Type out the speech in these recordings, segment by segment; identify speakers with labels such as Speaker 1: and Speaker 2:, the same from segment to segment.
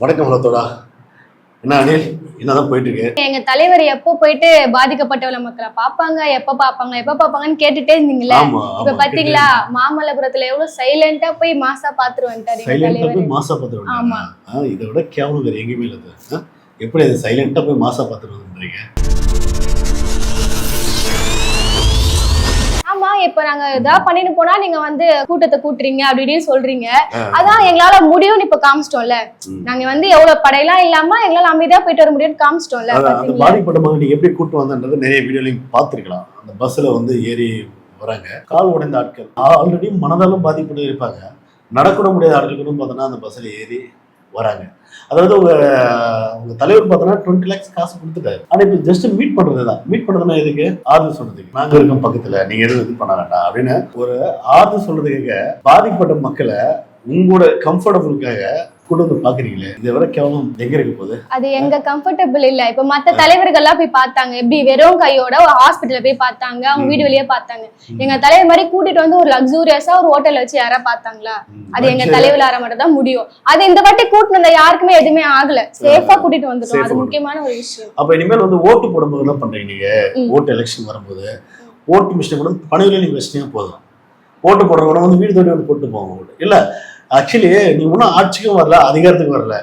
Speaker 1: வணக்கம் ஹலோத்தோடா என்ன அனில் என்னதான் போயிட்டு இருக்கு
Speaker 2: எங்க தலைவர் எப்போ போயிட்டு பாதிக்கப்பட்டவள மக்களை பாப்பாங்க எப்ப பாப்பாங்க எப்ப பாப்பாங்கன்னு கேட்டுட்டே இருந்தீங்கல்ல?
Speaker 1: ஆமா
Speaker 2: இப்ப பாத்தீங்களா மாமல்லபுரத்துல எவ்வளவு சைலண்டா போய் மாசா பாத்துட்டு வந்துட்டாரு
Speaker 1: சைலண்டா போய் மாசா பார்த்துட்டு
Speaker 2: ஆமா.
Speaker 1: இதை விட கேவலம் வேற எங்கேயுமே இல்லை? எப்படி அது சைலண்டா போய் மாசா பார்த்துட்டு வந்துறீங்க
Speaker 2: நாங்க ஏதாவது பண்ணிட்டு போனா நீங்க வந்து கூட்டத்தை கூட்டுறீங்க அப்படி இப்படின்னு சொல்றீங்க. அதான் எங்களால முடியும்னு இப்ப காமிச்சிட்டோம்ல. நாங்க வந்து எவ்வளவு படையெல்லாம் இல்லாம எங்களால அமைதியா போயிட்டு வர முடியும்னு காமிச்சிட்டோம்ல
Speaker 1: பாதிப்பட்ட மகன் எப்படி கூட்டு வந்தன்றது நிறைய வீடியோலையும் பார்த்துருக்கலாம். அந்த பஸ்ல வந்து ஏறி வராங்க. கால் உடைந்த ஆட்கள். ஆல்ரெடி மனதாலும் பாதிப்பட்டு இருப்பாங்க நடக்கூட முடியாத ஆட்களுக்கும் பார்த்தோன்னா அந்த பஸ்ல ஏறி வராங்க. அதாவது உங்க உங்க தலைவர் பார்த்தோன்னா டுவெண்ட்டி லேக்ஸ் காசு கொடுத்துட்டாரு. ஆனா இப்போ ஜஸ்ட் மீட் பண்றது தான் மீட் பண்றதுனா எதுக்கு? ஆறுதல் சொல்றதுக்கு. நாங்க இருக்கோம் பக்கத்துல. நீங்க எதுவும் இது பண்ண வேண்டாம் அப்படின்னு ஒரு ஆறுதல் சொல்றதுக்காக பாதிப்பட்ட மக்களை உங்களோட கம்ஃபர்டபுளுக்காக கொண்டு வந்து பாக்குறீங்களே இதை விட கேவலம் எங்க இருக்க போகுது?
Speaker 2: அது எங்க கம்ஃபர்டபுள் இல்ல. இப்ப மத்த தலைவர்கள்லாம் போய் பார்த்தாங்க. எப்படி வெறும் கையோட ஒரு ஹாஸ்பிட்டல்ல போய் பார்த்தாங்க. அவங்க வீடு வெளியே பார்த்தாங்க. எங்க தலைவர் மாதிரி கூட்டிட்டு வந்து ஒரு லக்ஸூரியஸா ஒரு ஹோட்டல்ல வச்சு யாரா பார்த்தாங்களா? அது எங்க தலைவரார மட்டும் தான் முடியும். அது இந்த வாட்டி கூட்டிட்டு வந்த யாருக்குமே எதுவுமே ஆகல. சேஃபா கூட்டிட்டு வந்துட்டோம். அது முக்கியமான ஒரு விஷயம்.
Speaker 1: அப்ப இனிமேல் வந்து ஓட்டு போடும்போது என்ன பண்றீங்க நீங்க. ஓட்டு எலெக்ஷன் வரும்போது ஓட்டு மிஷினை கூட நீங்க வச்சிட்டீங்க போதும். ஓட்டு போடுறவங்க வந்து வீடு தேடி வந்து போட்டு போவாங்க. இல்ல ஆக்சுவலி நீ ஒன்றும் ஆட்சிக்கும் வரல அதிகாரத்துக்கும் வரல.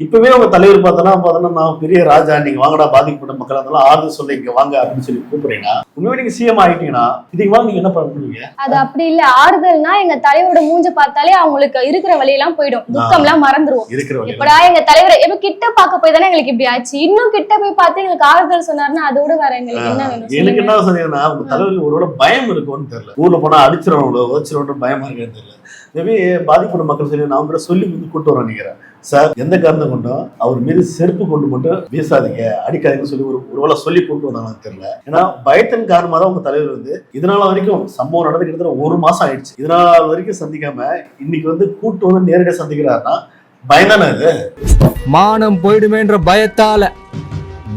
Speaker 1: இப்பவே உங்க தலைவர் பார்த்தோன்னா பார்த்தோன்னா நான் பெரிய ராஜா நீங்க வாங்கடா பாதிக்கப்பட்ட மக்கள் அதெல்லாம் ஆறுதல் சொல்லி இங்க வாங்க அப்படின்னு சொல்லி கூப்பிடுறீங்கன்னா உண்மையாக நீங்க சிஎம் ஆகிட்டீங்கன்னா இதுக்கு மேல நீங்க என்ன பண்ணுவீங்க
Speaker 2: அது அப்படி இல்ல. ஆறுதல்னா எங்க தலைவரோட மூஞ்ச பார்த்தாலே அவங்களுக்கு இருக்கிற வழியெல்லாம் போயிடும். துக்கம் எல்லாம் மறந்துருவோம்.
Speaker 1: இருக்கிற
Speaker 2: எப்படா எங்க தலைவரை எப்ப கிட்ட பார்க்க போய் தானே எங்களுக்கு இப்படி ஆச்சு? இன்னும் கிட்ட போய் பார்த்து எங்களுக்கு ஆறுதல் சொன்னாருன்னா அதோட வேற எங்களுக்கு என்ன வேணும்?
Speaker 1: எனக்கு. என்ன சொன்னீங்கன்னா உங்க தலைவருக்கு ஒருவேளை பயம் இருக்கும்னு தெரியல. ஊர்ல போனா அடிச்சிடவங்களோ உதச்சிடவங்களோ பயமா இருக்குன்னு தெரியல. இதுவே பாதிக்கப்பட்ட மக்கள் சொல்லி நான் கூட சொல்லி வந்து கூட்டு வரேன் நினைக்கிறேன். சார் எந்த காரணம் கொண்டும் அவர் மீது செருப்பு கொண்டு மட்டும் வீசாதீங்க அடிக்காதீங்கன்னு சொல்லி ஒரு ஒருவேளை சொல்லி கூட்டு வந்தாங்கன்னு தெரியல. ஏன்னா பயத்தின் காரணமாக தான் உங்க தலைவர் வந்து இதனால வரைக்கும் சம்பவம் நடந்து கிட்டத்தட்ட ஒரு மாசம் ஆயிடுச்சு. இதனால வரைக்கும் சந்திக்காம இன்னைக்கு வந்து கூட்டு வந்து நேரடியாக சந்திக்கிறாருன்னா பயந்தானே இது
Speaker 3: மானம் போயிடுமேன்ற பயத்தால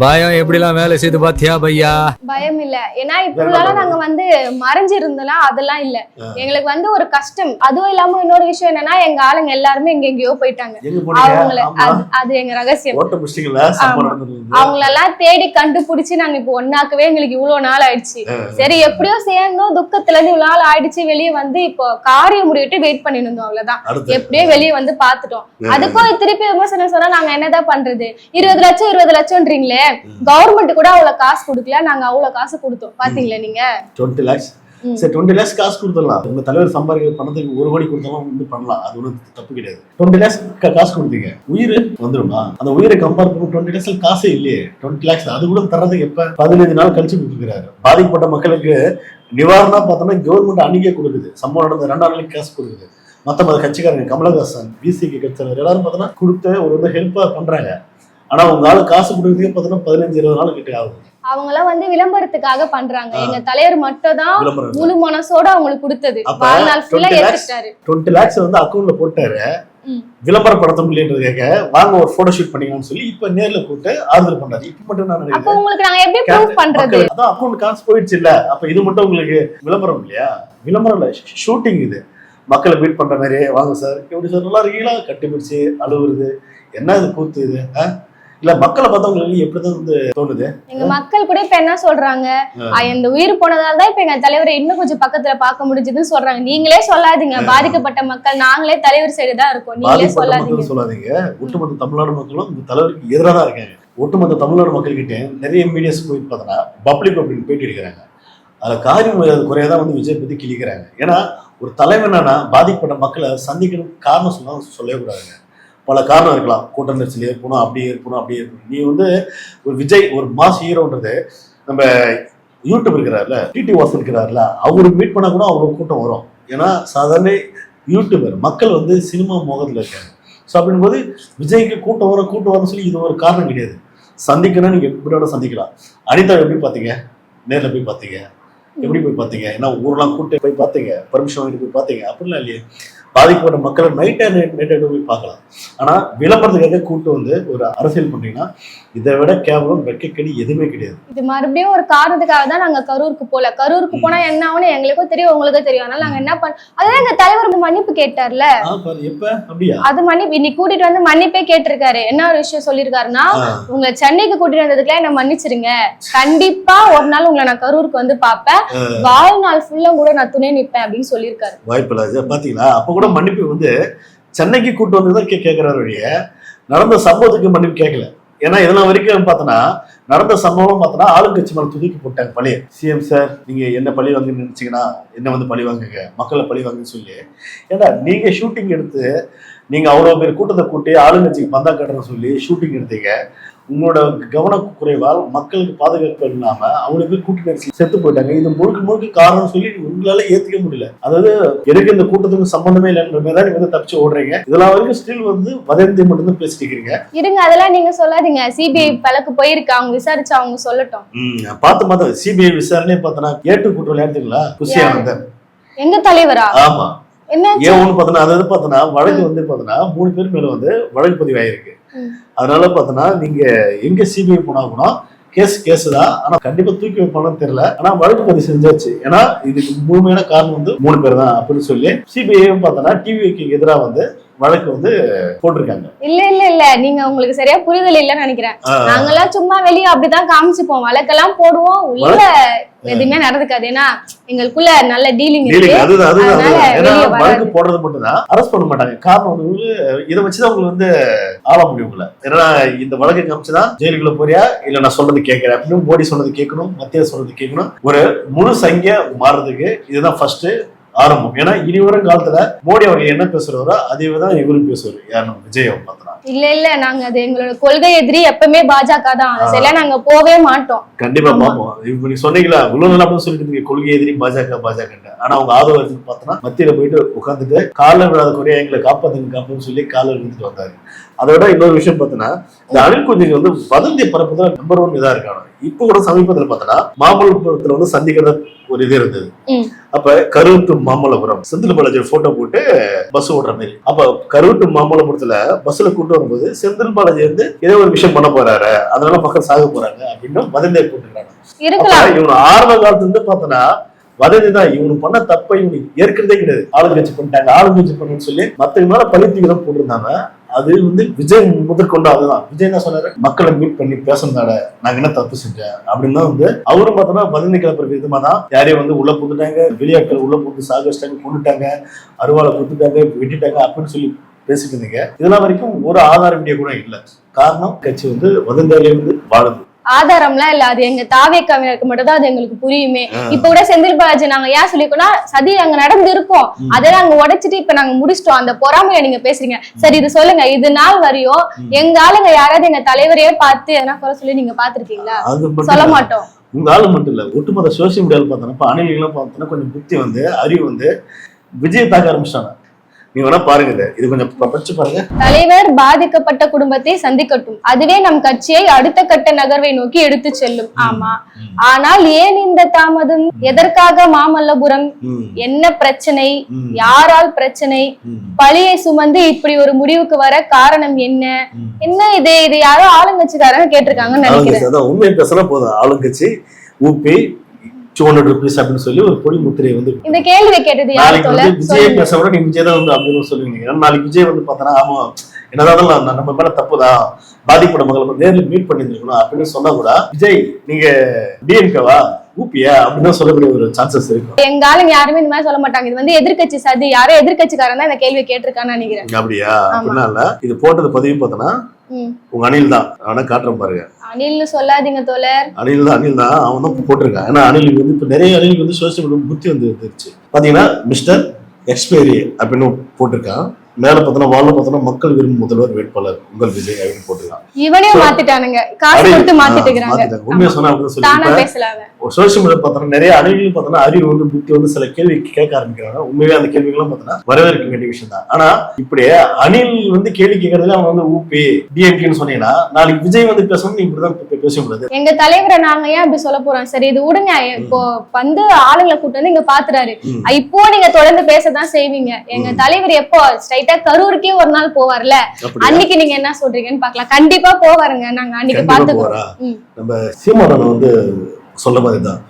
Speaker 3: பயம் எப்படிலாம் வேலை செய்து பாத்தியா பையா?
Speaker 2: பயம் இல்ல. ஏன்னா
Speaker 1: வேற
Speaker 2: இப்ப
Speaker 1: என்ன
Speaker 2: நாங்க வந்து மறைஞ்சு இருந்தோம்னா அதெல்லாம் இல்ல. எங்களுக்கு வந்து ஒரு கஷ்டம். அதுவும் இல்லாம இன்னொரு விஷயம் என்னன்னா எங்க ஆளுங்க எல்லாருமே எங்க எங்கேயோ போயிட்டாங்க. அவங்கள அது அது எங்க ரகசியம். அவங்களெல்லாம் தேடி கண்டுபிடிச்சு நாங்க இப்போ ஒன்னாக்கவே எங்களுக்கு இவ்வளவு நாள் ஆயிடுச்சு. சரி எப்படியோ சேர்ந்தோம். துக்கத்துல இருந்து இவ்வளவு நாள் ஆயிடுச்சு. வெளியே வந்து இப்போ காரியம் முடிவிட்டு வெயிட் பண்ணிட்டு இருந்தோம் அவ்வளவுதான். எப்படியோ வெளியே வந்து பாத்துட்டோம் அதுக்கும் திருப்பி விமர்சனம் சொன்னா நாங்க என்னதான் பண்றது? இருபது லட்சம் இருபது லட்சம்ன்றீங்களே. கவர்மெண்ட் கூட அவ்வளவு காசு கொடுக்கல நாங்க அவ்வளவு காசு கொடுத்தோம். பாத்தீங்களா நீங்க?
Speaker 1: டுவெண்ட்டி லேக்ஸ். சரி டுவெண்ட்டி லேக்ஸ் காசு கொடுத்துடலாம். உங்க தலைவர் சம்பாதிக்கிற பணத்துக்கு ஒரு கோடி கொடுத்தாலும் வந்து பண்ணலாம். அது ஒன்றும் தப்பு கிடையாது. டுவெண்ட்டி லேக்ஸ் காசு கொடுத்தீங்க. உயிர் வந்துருமா அந்த உயிரை கம்பேர் பண்ணி டுவெண்ட்டி லேக்ஸ்ல காசே இல்லையே. டுவெண்ட்டி லேக்ஸ் அது கூட தர்றதுக்கு எப்ப? பதினைந்து நாள் கழிச்சு கொடுத்துருக்காரு. பாதிக்கப்பட்ட மக்களுக்கு நிவாரணம் பார்த்தோம்னா கவர்மெண்ட் அன்னைக்கே கொடுக்குது. சம்பவம் நடந்த ரெண்டாம் நாளைக்கு காசு கொடுக்குது. மற்ற மத கட்சிக்காரங்க கமலஹாசன் பிசிக்கு கட்சியாளர் எல்லாரும் பார்த்தோன்னா கொடுத்து ஒரு வந்து ஹெல்ப்பா பண்றாங்க. ஆனா உங்க ஆளு காசு கொடுக்கறதுக்கே பார்த்தோன்னா பதினஞ்சு இருபது நாள் கிட்ட ஆகுது
Speaker 2: அவங்க எல்லாம் வந்து விளம்பரத்துக்காக பண்றாங்க. எங்க தலைவர் மட்டும் தான் முழு மனசோட அவங்களுக்கு கொடுத்தது. வாழ்நாள் ஃபுல்லா
Speaker 1: 20 lakhs
Speaker 2: ஏத்துக்கிட்டாரு
Speaker 1: டுவெண்ட்டி லேக்ஸ் வந்து அக்கௌண்ட்ல போட்டாரு. விளம்பரப்படுத்த முடியன்றதுக்காக வாங்க ஒரு போட்டோ ஷூட் பண்ணிக்கலாம்னு சொல்லி இப்ப நேர்ல கூப்பிட்டு ஆறுதல் பண்றாரு. இப்ப மட்டும் நான்
Speaker 2: அப்ப
Speaker 1: நினைக்கிறேன்
Speaker 2: உங்களுக்கு நாங்க எப்படி ப்ரூவ் பண்றது?
Speaker 1: அதான் அக்கௌண்ட் காசு போயிடுச்சு இல்ல. அப்ப இது மட்டும் உங்களுக்கு விளம்பரம் இல்லையா? விளம்பரம் இல்ல ஷூட்டிங் இது. மக்களை மீட் பண்ற மாதிரி வாங்க சார் எப்படி சார் நல்லா இருக்கீங்களா? கட்டி பிடிச்சு அழுவுறது. என்ன இது கூத்து இது? இல்ல மக்களை பார்த்தா உங்களுக்கு எப்படிதான் வந்து தோணுது?
Speaker 2: எங்க மக்கள் கூட இப்ப என்ன சொல்றாங்க? இந்த உயிர் போனதால தான் இப்ப எங்க தலைவரை இன்னும் கொஞ்சம் பக்கத்துல பார்க்க முடிஞ்சதுன்னு சொல்றாங்க. நீங்களே சொல்லாதீங்க. பாதிக்கப்பட்ட மக்கள் நாங்களே தலைவர் சைடு தான் இருக்கோம். நீங்களே சொல்லாதீங்க.
Speaker 1: சொல்லாதீங்க. ஒட்டுமொத்த தமிழ்நாடு மக்களும் இந்த தலைவருக்கு எதிராக தான் இருக்காங்க. ஒட்டுமொத்த தமிழ்நாடு மக்கள்கிட்ட நிறைய மீடியாஸ் போய் பார்த்தோன்னா பப்ளிக் அப்படின்னு பேட்டி எடுக்கிறாங்க அதில் காரியம் குறையாக தான் வந்து விஜய் பற்றி கிழிக்கிறாங்க. ஏன்னா ஒரு தலைவனா பாதிக்கப்பட்ட மக்களை சந்திக்கணும் காரணம் சொன்னா சொல்லவே கூடாதுங்க. பல காரணம் இருக்கலாம். கூட்ட நெரிசல் ஏற்படும் அப்படியே இருக்கணும் அப்படியே இருக்கணும். நீ வந்து ஒரு விஜய் ஒரு மாஸ் ஹீரோன்றது நம்ம யூடியூப் இருக்கிறார்ல டிடி வாசன் இருக்கிறார்ல அவரு மீட் பண்ணா கூட அவ்வளோ கூட்டம் வரும். ஏன்னா சாதாரண யூடியூபர் மக்கள் வந்து சினிமா மோகத்தில் இருக்காங்க. ஸோ அப்படின்போது விஜய்க்கு கூட்டம் வரும் கூட்டம் வரணும்னு சொல்லி இது ஒரு காரணம் கிடையாது. சந்திக்கணும்னு நீங்கள் எப்படியோட சந்திக்கலாம். அனிதா எப்படி பார்த்தீங்க நேரில் போய் பார்த்தீங்க எப்படி போய் பார்த்தீங்க ஏன்னா ஊரெலாம் கூட்டு போய் பார்த்தீங்க பர்மிஷன் வாங்கிட்டு போய் பார்த்தீங்க அப்படிலாம் இல்லையே. பாதிக்கப்பட்ட மக்களை நைட் நைட் போய் பார்க்கலாம். ஆனா விளம்பரத்துக்காக கூட்டு வந்து ஒரு அரசியல் பண்றீங்கன்னா இதை விட கேவலம் வெட்கக்கடி எதுவுமே கிடையாது.
Speaker 2: இது மறுபடியும் ஒரு காரணத்துக்காக தான் நாங்க கரூருக்கு போல. கரூருக்கு போனா என்ன ஆகும்னு எங்களுக்கும் தெரியும் உங்களுக்கும் தெரியும். அதனால நாங்க என்ன பண்ண அதான் எங்க தலைவர் மன்னிப்பு கேட்டார்ல. அது மன்னிப்பு இன்னைக்கு கூட்டிட்டு வந்து மன்னிப்பே கேட்டிருக்காரு. என்ன ஒரு விஷயம் சொல்லியிருக்காருன்னா உங்களை சென்னைக்கு கூட்டிட்டு வந்ததுக்குலாம் என்ன மன்னிச்சிருங்க. கண்டிப்பா ஒரு நாள் உங்களை நான் கரூருக்கு வந்து பார்ப்பேன். வாழ்நாள் ஃபுல்லா கூட நான் துணை நிப்பேன் அப்படின்னு சொல்லியிருக்காரு.
Speaker 1: வாய்ப்பில்லை இது பாத்தீங்களா அப்ப கூட மன்னிப்பு வந்து சென்னைக்கு கூட்டு வந்து தான் கே கேட்கிறாரு வழிய. நடந்த சம்பவத்துக்கு மன்னிப்பு கேட்கல ஏன்னா இதெல்லாம் வரைக்கும் பார்த்தோன்னா நடந்த சம்பவம் பார்த்தோன்னா ஆளுங்கட்சி மேலே துதுக்கி போட்டாங்க பழிய சிஎம் சார் நீங்க என்ன பழி வாங்க நினைச்சீங்கன்னா என்ன வந்து பழி வாங்குங்க? மக்களை பழி வாங்குன்னு சொல்லி. ஏன்னா நீங்க ஷூட்டிங் எடுத்து நீங்க அவ்வளோ பேர் கூட்டத்தை கூட்டி ஆளுங்கட்சிக்கு பந்தா கட்டுறேன்னு சொல்லி ஷூட்டிங் எடுத்தீங்க. உங்களோட கவனக்குறைவால் மக்களுக்கு பாதுகாப்பு இல்லாம அவ்வளவு பேர் கூட்ட நெரிசல் செத்து போயிட்டாங்க. இது முழுக்க முழுக்க காரணம் சொல்லி உங்களால ஏத்துக்க முடியல. அதாவது எனக்கு இந்த கூட்டத்துக்கு சம்பந்தமே இல்லைன்ற மாதிரி தான் நீங்க வந்து தப்பிச்சு ஓடுறீங்க. இதெல்லாம் வரைக்கும் ஸ்டில் வந்து வதந்தி மட்டும்தான் பேசிட்டு இருக்கீங்க
Speaker 2: இருங்க அதெல்லாம் நீங்க சொல்லாதீங்க. சிபிஐ வழக்கு போயிருக்கு. அவங்க விசாரிச்சு அவங்க சொல்லட்டும்.
Speaker 1: பார்த்து பார்த்து சிபிஐ விசாரணை பார்த்தனா ஏட்டு குற்றம் எடுத்துங்களா குஷியானந்தன்
Speaker 2: எங்க தலைவரா?
Speaker 1: ஆமா.
Speaker 2: என்ன
Speaker 1: ஏன் ஒண்ணு பார்த்தனா அதாவது பார்த்தனா வழக்கு வந்து பார்த்தனா மூணு பேர் மேல வந்து வழக்கு பதிவு ஆயிருக்கு
Speaker 2: ம்.
Speaker 1: அதனால பார்த்தனா நீங்க எங்க சிபிஐ போனா கூட கேஸ் கேஸ் தான். ஆனா கண்டிப்பா தூக்கி வைப்பானு தெரியல. ஆனா வழக்கு பதிவு செஞ்சாச்சு. ஏன்னா இதுக்கு முழுமையான காரணம் வந்து மூணு பேர் தான் அப்படின்னு சொல்லி சிபிஐ பார்த்தனா டிவிக்கு எதிராக வந்து வழக்கு வந்து போட்டிருக்காங்க.
Speaker 2: இல்ல இல்ல இல்ல. நீங்க உங்களுக்கு சரியா புரிதல் இல்லைன்னு நினைக்கிறேன். நாங்கெல்லாம் சும்மா வெளிய அப்படிதான் காமிச்சுப்போம். வழக்கெல்லாம் போடுவோம். உள்ள எதுவுமே நடந்துக்காது. ஏன்னா எங்களுக்குள்ள நல்ல டீலிங்
Speaker 1: அதுதான் போடுறது மட்டும்தான். அரெஸ்ட் பண்ண மாட்டாங்க. காரணம் இதை வச்சுதான் உங்களுக்கு வந்து ஆள முடியும் உங்களை. ஏன்னா இந்த வழக்கு காமிச்சுதான் ஜெயிலுக்குள்ள போறியா? இல்ல நான் சொல்றது கேட்கிறேன். அப்படின்னு மோடி சொன்னது கேட்கணும் மத்திய சொன்னது கேட்கணும். ஒரு முழு சங்கியா மாறுறதுக்கு இதுதான் ஃபர்ஸ்ட் ஆரம்பம். ஏன்னா இனி வரும் காலத்துல மோடி அவர்கள் என்ன பேசுறாரோ அதே தான் இவரும் பேசுவாரு. யார்? நம்ம விஜய் அவர்
Speaker 2: இல்ல இல்ல நாங்க அது எங்களோட கொள்கை எதிரி எப்பவுமே பாஜக தான். சரியா நாங்க போவே மாட்டோம்.
Speaker 1: கண்டிப்பா
Speaker 2: ஆமா.
Speaker 1: பார்ப்போம் இப்ப நீங்க சொன்னீங்களா இவ்வளவு நல்லா சொல்லிட்டு கொள்கை எதிரி பாஜக பாஜக ஆனா அவங்க ஆதரவு பார்த்தோன்னா மத்தியில போயிட்டு உட்காந்துட்டு காலில் விழாத குறையா எங்களை காப்பாத்துங்க காப்பான்னு சொல்லி காலில் விழுந்துட்டு வந்தாரு. அதை விட இன்னொரு விஷயம் பார்த்தோன்னா இந்த அணில் குஞ்சுங்க வந்து வதந்தி பரப்புதல் நம்பர் ஒன் இதா இருக்காங்க. இப்போ கூட சமீபத்தில் பார்த்தோன்னா மாமல்லபுரத்துல வந்து சந்திக்கிறத ஒரு இது இருந்தது. அப்ப கரூர் டு மாமல்லபுரம் செந்தில் பாலாஜி போட்டோ போட்டு பஸ் ஓடுற மாதிரி. அப்ப கரூர் டு மாமல்லபுரத்துல பஸ்ல கூட்டு வரும்போது செந்தில் பாலாஜி வந்து ஏதோ ஒரு விஷயம் பண்ண போறாரு. அதனால மக்கள் சாக போறாங்க அப்படின்னு வதந்தியை அப்ப இவனு ஆரம்ப காலத்துல இருந்து பார்த்தனா வதந்தி தான் இவனு பண்ண தப்பை இவனு ஏற்கிறதே கிடையாது. ஆளுங்கட்சி பண்ணிட்டாங்க ஆளுங்கட்சி பண்ணுன்னு சொல்லி மத்தவங்க மேல பழித்துக்கு தான் போட்டிருந்தாங்க. அது வந்து விஜய் முதற்கொண்டு அதுதான். விஜய் என்ன சொன்னாரு? மக்களை மீட் பண்ணி பேசணுந்தாட நாங்க என்ன தப்பு செஞ்சேன்? அப்படின்னு வந்து அவரும் பார்த்தோன்னா வதந்தி கிளப்புற விதமா தான் யாரையும் வந்து உள்ள புகுந்துட்டாங்க வெளியாட்கள் உள்ள புகுந்து சாகடிச்சிட்டாங்க கொண்டுட்டாங்க அருவாளை குத்துட்டாங்க வெட்டிட்டாங்க அப்படின்னு சொல்லி பேசிட்டு இருந்தீங்க. இதெல்லாம் வரைக்கும் ஒரு ஆதார வீடியோ கூட இல்லை. காரணம் கட்சி வந்து வதந்தியாலே வந்து வாழுது.
Speaker 2: ஆதாரம்லாம் இல்ல. அது எங்க தாவே கவிஞருக்கு மட்டும் தான் அது எங்களுக்கு புரியுமே. இப்ப கூட செந்தில் பாலாஜி நாங்க ஏன் சொல்லிருக்கோம்னா சதி அங்க நடந்து இருக்கோம்
Speaker 1: ம்.
Speaker 2: அதை நாங்க உடைச்சிட்டு இப்ப நாங்க முடிச்சிட்டோம். அந்த பொறாமையில நீங்க பேசுறீங்க. சரி இது சொல்லுங்க. இது நாள் வரையும். எங்க ஆளுங்க யாராவது எங்க தலைவரையே பார்த்து எதனா குறை சொல்லி நீங்க பாத்திருக்கீங்களா சொல்ல. மாட்டோம்.
Speaker 1: உங்க ஆளு மட்டும் இல்ல. ஒட்டுமொத்த சோசியல் மீடியாவில் பார்த்தோன்னா இப்போ அணிலாம் பார்த்தோன்னா கொஞ்சம் புத்தி வந்து அறிவு வந்து விஜய் தாக்க ஆரம்பிச்சிட்டாங்க. நீ வேணா பாருங்க இதை. கொஞ்சம் படிச்சு பாருங்க.
Speaker 2: தலைவர் பாதிக்கப்பட்ட குடும்பத்தை சந்திக்கட்டும். அதுவே நம் கட்சியை அடுத்த கட்ட நகர்வை நோக்கி எடுத்து செல்லும். ஆமா. ஆனால் ஏன் இந்த தாமதம்? எதற்காக மாமல்லபுரம்? என்ன பிரச்சனை? யாரால் பிரச்சனை? பழியை சுமந்து இப்படி ஒரு முடிவுக்கு வர காரணம் என்ன. என்ன இது? இது யாரோ ஆளுங்கட்சிக்காரங்க கேட்டிருக்காங்கன்னு நினைக்கிறேன்.
Speaker 1: உண்மையை பேசினா போதும். ஆளுங்கட்சி ஊபி டூ ஹண்ட்ரட் ருபீஸ் அப்படின்னு சொல்லி ஒரு பொடி முத்திரையை வந்து
Speaker 2: இந்த கேள்வி கேட்டது
Speaker 1: நாளைக்கு வந்து விஜய் பேச விட நீ விஜய் தான் வந்து அப்படின்னு சொல்லுவீங்க. ஏன்னா நாளைக்கு விஜய் வந்து பார்த்தோன்னா ஆமா என்னதான் நம்ம மேல தப்புதான் பாதிப்பட மக்களை நேரில் மீட் பண்ணிருக்கணும் அப்படின்னு சொன்னா கூட விஜய் நீங்க டிஎம்கேவா ஊபியா அப்படின்னு சொல்லக்கூடிய ஒரு சான்சஸ் இருக்கும்
Speaker 2: எங்க ஆளுங்க யாருமே இந்த மாதிரி சொல்ல மாட்டாங்க. இது வந்து எதிர்க்கட்சி சதி. யாரோ எதிர்க்கட்சிக்காரன் தான் இந்த கேள்வியை கேட்டிருக்கான்னு நினைக்கிறேன்.
Speaker 1: அப்படியா? அப்படின்னா இல்ல இது போட்டது பதிவு பார்த்தோன்னா
Speaker 2: ம்.
Speaker 1: உங்க அனில் தான். அவனை காட்டுறேன் பாருங்க.
Speaker 2: அனில்னு சொல்லாதீங்க தோழர்.
Speaker 1: அனில் தான் அனில் தான். அவன் தான் போட்டிருக்கான். ஏன்னா அனிலுக்கு வந்து இப்போ நிறைய அனிலுக்கு வந்து சோசியல் மீடியா புத்தி வந்து வந்துருச்சு. பாத்தீங்கன்னா மிஸ்டர் எக்ஸ்பைரி அப்படின்னு போட்டிருக்கான். மேல பார்த்தோன்னா வாழ பார்த்தோன்னா மக்கள் விரும்பும் முதல்வர் வேட்பாளர் உங்கள் விஜய் அப்படின்னு போட்டுக்கலாம்
Speaker 2: இவனையும் மாத்திட்டானுங்க. காசு கொடுத்து மாத்திட்டு
Speaker 1: ஆ,
Speaker 2: இருக்கிறாங்க
Speaker 1: மாத்திட்டாங்க. உண்மையை சொன்னா சோசியல் மீடியா பார்த்தோன்னா நிறைய அணிகள் பார்த்தோன்னா அறிவு வந்து புத்தி வந்து சில கேள்வி கேட்க ஆரம்பிக்கிறாங்க. உண்மையே அந்த கேள்விகள்லாம் பார்த்தோன்னா வரவேற்க வேண்டிய விஷயம் தான். ஆனா இப்படி அணில் வந்து கேள்வி கேட்கறதுல அவங்க வந்து ஊபி டிஎம்கேன்னு சொன்னீங்கன்னா நாளைக்கு விஜய் வந்து பேசணும் நீ இப்படிதான் பேச முடியாது.
Speaker 2: எங்க தலைவரை நாங்க ஏன் அப்படி சொல்ல போறோம்? சரி இது விடுங்க. இப்போ வந்து ஆளுங்களை கூட்டு வந்து இங்க பாத்துறாரு. இப்போ நீங்க தொடர்ந்து பேசதான் செய்வீங்க. எங்க தலைவர் எப்போ ஸ்ட்ரைட்டா கரூருக்கே ஒரு நாள் போவார்ல? அன்னைக்கு நீங்க என்ன சொல்றீங்கன்னு பாக்கலாம் கண்டிப்பா போவாருங்க. நாங்க அன்னைக்கு பாத்துக்கிறோம்.
Speaker 1: நம்ம சீமானன் வந்து சொல்ல மாதிரி தான்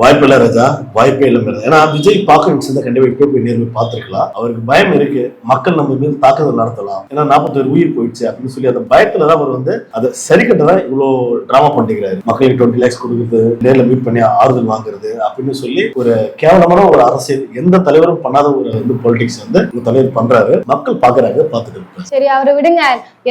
Speaker 1: வாய்ப்பு இல்ல ராஜா வாய்ப்பே இல்லைங்கிறது ஏன்னா விஜய் பார்க்க நினைச்சிருந்தா கண்டிப்பா இப்போ போய் நேர்ல பார்த்திருக்கலாம். அவருக்கு பயம் இருக்கு. மக்கள் நம்ம மீது தாக்குதல் நடத்தலாம். ஏன்னா நாற்பத்தொரு உயிர் போயிடுச்சு அப்படின்னு சொல்லி அந்த பயத்துல தான் அவர் வந்து அதை சரி கட்டதான் இவ்வளோ டிராமா பண்ணிக்கிறாரு. மக்களுக்கு டுவெண்ட்டி லேக்ஸ் கொடுக்குறது நேர்ல மீட் பண்ணி ஆறுதல் வாங்குறது அப்படின்னு சொல்லி ஒரு கேவலமான ஒரு அரசியல். எந்த தலைவரும் பண்ணாத ஒரு வந்து பொலிட்டிக்ஸ் வந்து இந்த தலைவர் பண்றாரு. மக்கள் பாக்குறாங்க பார்த்துட்டு
Speaker 2: சரி அவரை விடுங்க.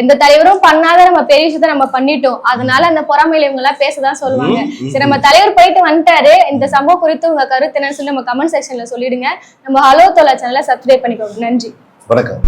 Speaker 2: எந்த தலைவரும் பண்ணாத நம்ம பெரிய விஷயத்த நம்ம பண்ணிட்டோம். அதனால அந்த பொறாமையில இவங்க எல்லாம் பேசதான் சொல்லுவாங்க. சரி நம்ம தலைவர் போயிட்டு வந்துட்டாரு. இந்த சம்பவம் குறித்து உங்க கருத்து என்னன்னு சொல்லி நம்ம கமெண்ட் செக்ஷன்ல சொல்லிடுங்க. நம்ம ஹலோ தொலை சேனலை சப்ஸ்கிரைப் பண்ணிக்கோங்க. நன்றி.
Speaker 1: வணக்கம்.